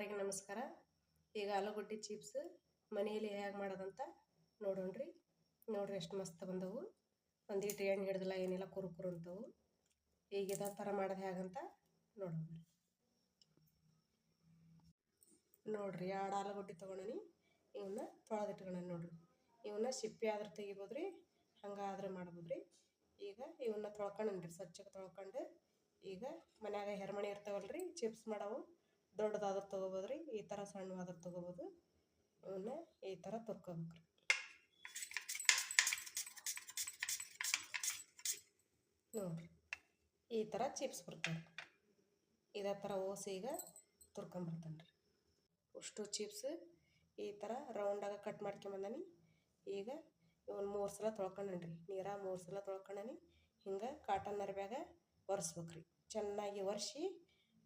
ಎಲ್ಲರಿಗೆ ನಮಸ್ಕಾರ. ಈಗ ಆಲೂಗಡ್ಡೆ ಚಿಪ್ಸ್ ಮನೆಯಲ್ಲಿ ಹೇಗೆ ಮಾಡೋದಂತ ನೋಡೋಣ್ರಿ. ನೋಡ್ರಿ ಎಷ್ಟು ಮಸ್ತ್ ಬಂದವು. ಒಂದೀಟು ಎಣ್ಣೆ ಹಿಡ್ದಿಲ್ಲ, ಏನಿಲ್ಲ ಕುರುಕುರು ಕುರು ಅಂತವು. ಈಗ ಇದೇ ಥರ ಮಾಡೋದು ಹೇಗಂತ ನೋಡೋಣ ನೋಡ್ರಿ ಎರಡು ಆಲೂಗಡ್ಡೆ ತೊಗೊಂಡಿ ಇವನ್ನ ತೊಳೆದಿಟ್ಕೊಳ್ಳೋಣ ನೋಡ್ರಿ. ಇವನ್ನ ಸಿಪ್ಪೆ ಆದ್ರೆ ತೆಗಿಬೋದು ರೀ ಹಂಗಾದ್ರೆ ಮಾಡ್ಬೋದು ರೀ ಈಗ ಇವನ್ನ ತೊಳ್ಕೊಂಡ್ರಿ ಸ್ವಚ್ಛಕ್ಕೆ ತೊಳ್ಕೊಂಡು. ಈಗ ಮನ್ಯಾಗ ಹೆರ್ಮಣಿ ಇರ್ತಾವಲ್ರಿ ಚಿಪ್ಸ್ ಮಾಡವು. ದೊಡ್ಡದಾದ್ರೆ ತೊಗೋಬೋದು ರೀ, ಈ ಥರ ಸಣ್ಣವಾದ್ರೆ ತೊಗೋಬೋದು. ಅವನ್ನ ಈ ಥರ ತುರ್ಕೋಬೇಕು ರೀ. ನೋಡ್ರಿ, ಈ ಥರ ಚಿಪ್ಸ್ ಬರ್ತಾವೆ ಇದೇ ಥರ ಓಸಿ ಈಗ ತುರ್ಕೊಂಬರ್ತಾನೆ ರೀ. ಅಷ್ಟು ಚಿಪ್ಸ್ ಈ ಥರ ರೌಂಡಾಗ ಕಟ್ ಮಾಡ್ಕೊಂಬಂದಾನಿ ಈಗ ಇವನು ಮೂರು ಸಲ ತೊಳ್ಕೊಂಡೇನಿ ನೀರ ಮೂರು ಸಲ ತೊಳ್ಕೊಂಡನಿ. ಹಿಂಗೆ ಕಾಟನ್ ಅರ್ಬ್ಯಾಗ ಒರೆಸ್ಬೇಕು ರೀ. ಚೆನ್ನಾಗಿ ಒರೆಸಿ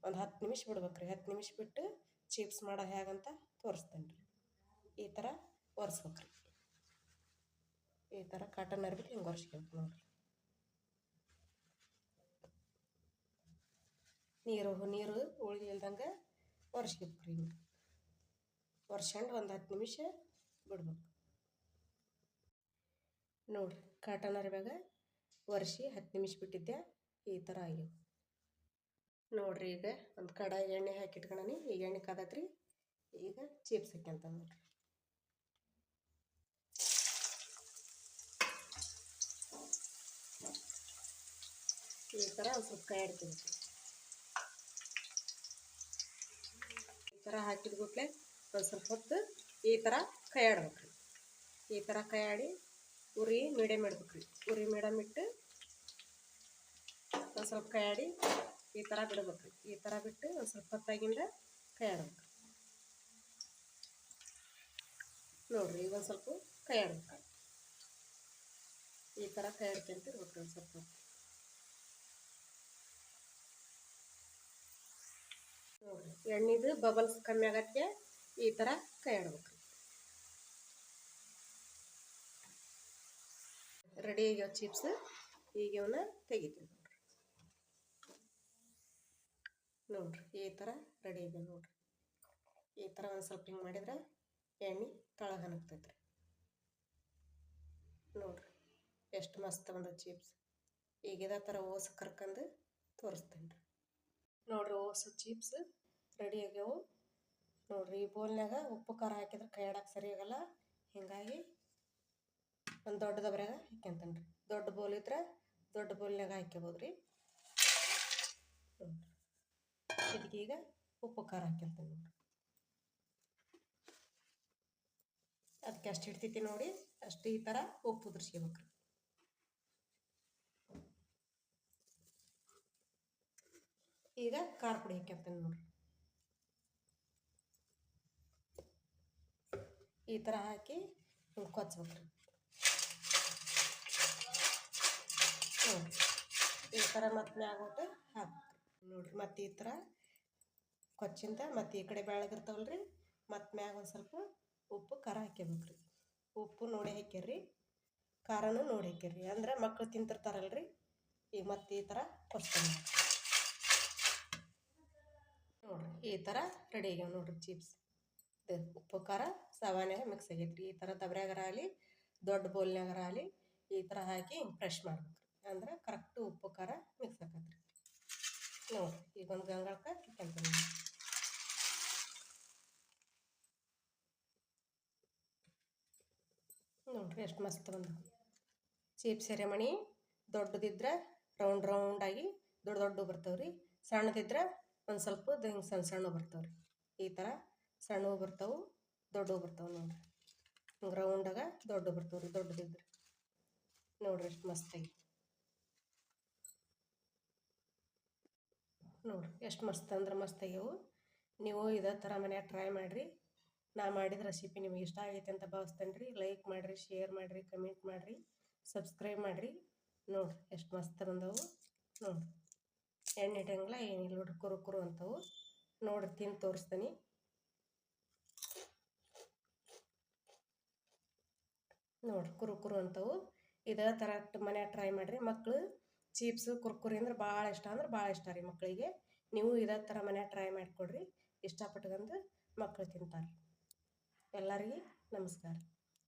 ಒಂದು ಹತ್ತು ನಿಮಿಷ ಬಿಡ್ಬೇಕು ರೀ ಹತ್ತು ನಿಮಿಷ ಬಿಟ್ಟು ಚಿಪ್ಸ್ ಮಾಡೋ ಹೇಗಂತ ತೋರಿಸ್ತೇನೆ ರೀ ಈ ಥರ ಒರೆಸ್ಬೇಕು ರೀ ಈ ಥರ ಕಾಟನ್ ಅರ್ಬಿಟ್ಟು ಹಿಂಗೆ ಒರೆಸ್ಬೇಕು ನೋಡಿರಿ. ನೀರು ನೀರು ಉಳಿದಿಲ್ದಂಗೆ ಒರೆಸ್ಬೇಕು ರೀ ಒರ್ಸ್ಕೊಂಡು ಒಂದು ಹತ್ತು ನಿಮಿಷ ಬಿಡ್ಬೇಕು. ನೋಡಿರಿ ಕಾಟನ್ ಅರ್ಬ್ಯಾಗ ಒರೆಸಿ ಹತ್ತು ನಿಮಿಷ ಬಿಟ್ಟಿದ್ದೆ ಈ ಥರ ಆಗ್ಯಾವ. ನೋಡ್ರಿ ಈಗ ಒಂದು ಕಡ ಎಣ್ಣೆ ಹಾಕಿ ಹಾಕಿಟ್ಕೊಂಡನಿ ಈಗ ಎಣ್ಣೆ ಕಾದತ್ರಿ. ಈಗ ಚಿಪ್ಸ್ ಹಾಕ್ಯಂತ ನೋಡ್ರಿ. ಈ ಥರ ಒಂದು ಸ್ವಲ್ಪ ಕೈ ಇಡ್ತೀನಿ ಈ ಥರ ಹಾಕಿದ್ಬಿಟ್ಲೆ ಒಂದು ಸ್ವಲ್ಪ ಹೊತ್ತು ಈ ಥರ ಕೈ ಆಡ್ಬೇಕು ಈ ಥರ ಕೈ ಆಡಿ ಉರಿ ಮೀಡಿಯಮ್ ಇಡ್ಬೇಕ್ರಿ. ಉರಿ ಮೀಡಿಯಮ್ ಇಟ್ಟು ಒಂದು ಸ್ವಲ್ಪ ಕೈ ಆಡಿ ಈ ಥರ ಬಿಡಬೇಕು. ಈ ಥರ ಬಿಟ್ಟು ಸ್ವಲ್ಪ ಹೊತ್ತಾಗಿಂದ ಕೈ ಆಡ್ಬೇಕು. ನೋಡ್ರಿ, ಈಗ ಒಂದು ಸ್ವಲ್ಪ ಕೈ ಆಡ್ಬೇಕು. ಈ ಥರ ಕೈ ಆಡ್ಕೊಂತ ಇರ್ಬೇಕು ಒಂದು ಸ್ವಲ್ಪ. ನೋಡ್ರಿ, ಎಣ್ಣೆದು ಬಬಲ್ಸ್ ಕಮ್ಮಿ ಆಗತ್ತೆ ಈ ಥರ ಕೈ ಆಡ್ಬೇಕು. ರೆಡಿ ಆಗ್ಯಾವ ಚಿಪ್ಸ್ ಈಗ ಇವನ್ನ ತೆಗಿತೀವಿ. ನೋಡ್ರಿ, ಈ ಥರ ರೆಡಿ ಇದೆ ನೋಡ್ರಿ. ಈ ಥರ ಒಂದು ಸ್ವಲ್ಪ ಹಿಂಗೆ ಮಾಡಿದ್ರೆ ಎಣ್ಣೆ ತಳಗ ಹನಗ್ತೈತೆ ರೀ ನೋಡ್ರಿ, ಎಷ್ಟು ಮಸ್ತ್ ಬಂದ ಚಿಪ್ಸ್ ಈಗ ಇದೇ ಥರ ಓಸ್ ಕರ್ಕೊಂಡು ತೋರಿಸ್ತೀನಿ ರೀ ನೋಡ್ರಿ, ಓಸು ಚೀಪ್ಸ್ ರೆಡಿ ಆಗ್ಯಾವು. ನೋಡ್ರಿ, ಈ ಬೋಲ್ನಾಗ ಉಪ್ಪು, ಖಾರ ಹಾಕಿದ್ರೆ ಕೈ ಆಡಕ್ಕೆ ಸರಿ ಆಗಲ್ಲ. ಹೀಗಾಗಿ ಒಂದು ದೊಡ್ಡ ದಬ್ರ್ಯಾಗ ಹಾಕ್ಯಂತಾನೆ ರೀ ದೊಡ್ಡ ಬೋಲ್ ಇದ್ರೆ ದೊಡ್ಡ ಬೋಲ್ನಾಗ ಹಾಕ್ಯಬೋದು ರೀ ನೋಡ್ರಿ. ಇದಕ್ಕೆ ಈಗ ಉಪ್ಪು ಖಾರ ಹಾಕ್ಯಂತಾನೆ ನೋಡ್ರಿ ಅದಕ್ಕೆ ಅಷ್ಟು ಇಡ್ತೈತಿ ನೋಡಿ, ಅಷ್ಟು ಈ ಥರ ಉಪ್ಪು ಉದುರ್ಸ್ಕೋಬೇಕು. ರೀ ಈಗ ಖಾರ ಪುಡಿ ಹಾಕ್ಯಂತಾನೆ ನೋಡ್ರಿ ಈ ಥರ ಹಾಕಿ ಹಿಂಗೆ ಕೊಚ್ಬೇಕು. ರೀ ನೋಡ್ರಿ ಈ ಥರ ಮತ್ತೆ ಮ್ಯಾಗೋಟು ಹಾಕ್ಬೇಕು. ನೋಡ್ರಿ, ಮತ್ತೆ ಈ ಥರ ಕೊಚ್ಚಿಂದ ಮತ್ತೆ ಈ ಕಡೆ ಬೆಳಗಿರ್ತಾವಲ್ಲ ರೀ ಮತ್ತೆ ಮ್ಯಾಗ ಒಂದು ಸ್ವಲ್ಪ ಉಪ್ಪು ಖಾರ ಹಾಕ್ಯಬೇಕು ರೀ ಉಪ್ಪು ನೋಡಿ ಹಾಕ್ಯಾರ್ರಿ ಖಾರನೂ ನೋಡಿ ಹಾಕ್ಯಾರ್ರಿ ಅಂದ್ರೆ ಮಕ್ಕಳು ತಿಂತಿರ್ತಾರಲ್ಲ ರೀ ಈಗ ಮತ್ತೆ ಈ ಥರ ಕೊಡ್ತೀನಿ ನೋಡ್ರಿ, ಈ ಥರ ರೆಡಿ ಆಗ್ಯಾವ ನೋಡ್ರಿ ಚಿಪ್ಸ್ ಇದು ಉಪ್ಪು ಖಾರ ಸಾವಾನ್ಯಾಗ ಮಿಕ್ಸ್ ಆಗೈತೆ ರೀ ಈ ಥರ ದಬ್ರ್ಯಾಗರ ಆಗಲಿ ದೊಡ್ಡ ಬೋಲ್ನಾಗರ ಆಗಲಿ ಈ ಥರ ಹಾಕಿ ಫ್ರೆಶ್ ಮಾಡ್ಬೇಕು ರೀ ಅಂದ್ರೆ ಕರೆಕ್ಟ್ ಉಪ್ಪು ಖಾರ ಮಿಕ್ಸ್ ಆಗತ್ತೆ ರೀ ನೋಡ್ರಿ ಈಗ ಒಂದು ಗಂಗಾಳಕ್ಕೆ ಹಾಕ್ಯಂತೀನಿ ನೋಡ್ರಿ ಎಷ್ಟು ಮಸ್ತ್ ಬಂದವು ಚೀಪ್ ಸೆರೆಮಣಿ ದೊಡ್ಡದಿದ್ರೆ ರೌಂಡ್ ರೌಂಡಾಗಿ ದೊಡ್ಡ ದೊಡ್ಡ ಬರ್ತಾವೆ ರೀ ಸಣ್ಣದಿದ್ರೆ ಒಂದು ಸ್ವಲ್ಪ ಹಿಂಗೆ ಸಣ್ಣ ಸಣ್ಣ ಬರ್ತಾವೆ ಈ ಥರ ಸಣ್ಣವು ಬರ್ತಾವೆ, ದೊಡ್ಡವು ಬರ್ತಾವೆ ನೋಡ್ರಿ. ಹಿಂಗೆ ರೌಂಡಾಗ ದೊಡ್ಡ ಬರ್ತಾವೆ ದೊಡ್ಡದಿದ್ರೆ. ನೋಡ್ರಿ ಎಷ್ಟು ಮಸ್ತಾಗಿ ನೋಡ್ರಿ, ಎಷ್ಟು ಮಸ್ತ್ ಅಂದ್ರೆ ಮಸ್ತ್ ಆಗ್ಯವು. ನೀವು ಇದೇ ಥರ ಮನ್ಯಾಗ ಟ್ರೈ ಮಾಡಿರಿ. ನಾ ಮಾಡಿದ ರೆಸಿಪಿ ನಿಮಗೆ ಇಷ್ಟ ಆಗೈತೆ ಅಂತ ಭಾವಿಸ್ತೇನೆ ರೀ ಲೈಕ್ ಮಾಡಿರಿ ಶೇರ್ ಮಾಡಿರಿ ಕಮೆಂಟ್ ಮಾಡಿರಿ ಸಬ್ಸ್ಕ್ರೈಬ್ ಮಾಡಿರಿ. ನೋಡ್ರಿ, ಎಷ್ಟು ಮಸ್ತ್ ಬಂದವು. ನೋಡ್ರಿ, ಎಣ್ಣೆ ಇಟ್ಟಂಗಿಲ್ಲ, ಏನಿಲ್ಲ ನೋಡ್ರಿ, ಕುರು ಕುರು ಅಂತವು. ನೋಡ್ರಿ, ತಿಂದು ತೋರಿಸ್ತೀನಿ. ನೋಡ್ರಿ, ಕುರು ಕುರು ಅಂತವು. ಇದೇ ಥರ ಮನ್ಯಾಗ ಟ್ರೈ ಮಾಡಿರಿ. ಮಕ್ಕಳು ಚೀಪ್ಸು, ಕುರ್ಕುರಿ ಅಂದ್ರೆ ಭಾಳ ಇಷ್ಟ ಅಂದ್ರೆ ಭಾಳ ಇಷ್ಟ ರೀ ಮಕ್ಕಳಿಗೆ ನೀವು ಇದೇ ಥರ ಮನ್ಯಾಗ ಟ್ರೈ ಮಾಡಿಕೊಡ್ರಿ. ಇಷ್ಟಪಟ್ಕೊಂಡು ಮಕ್ಕಳು ತಿಂತಾರೆ. ಎಲ್ಲರಿಗೆ ನಮಸ್ಕಾರ.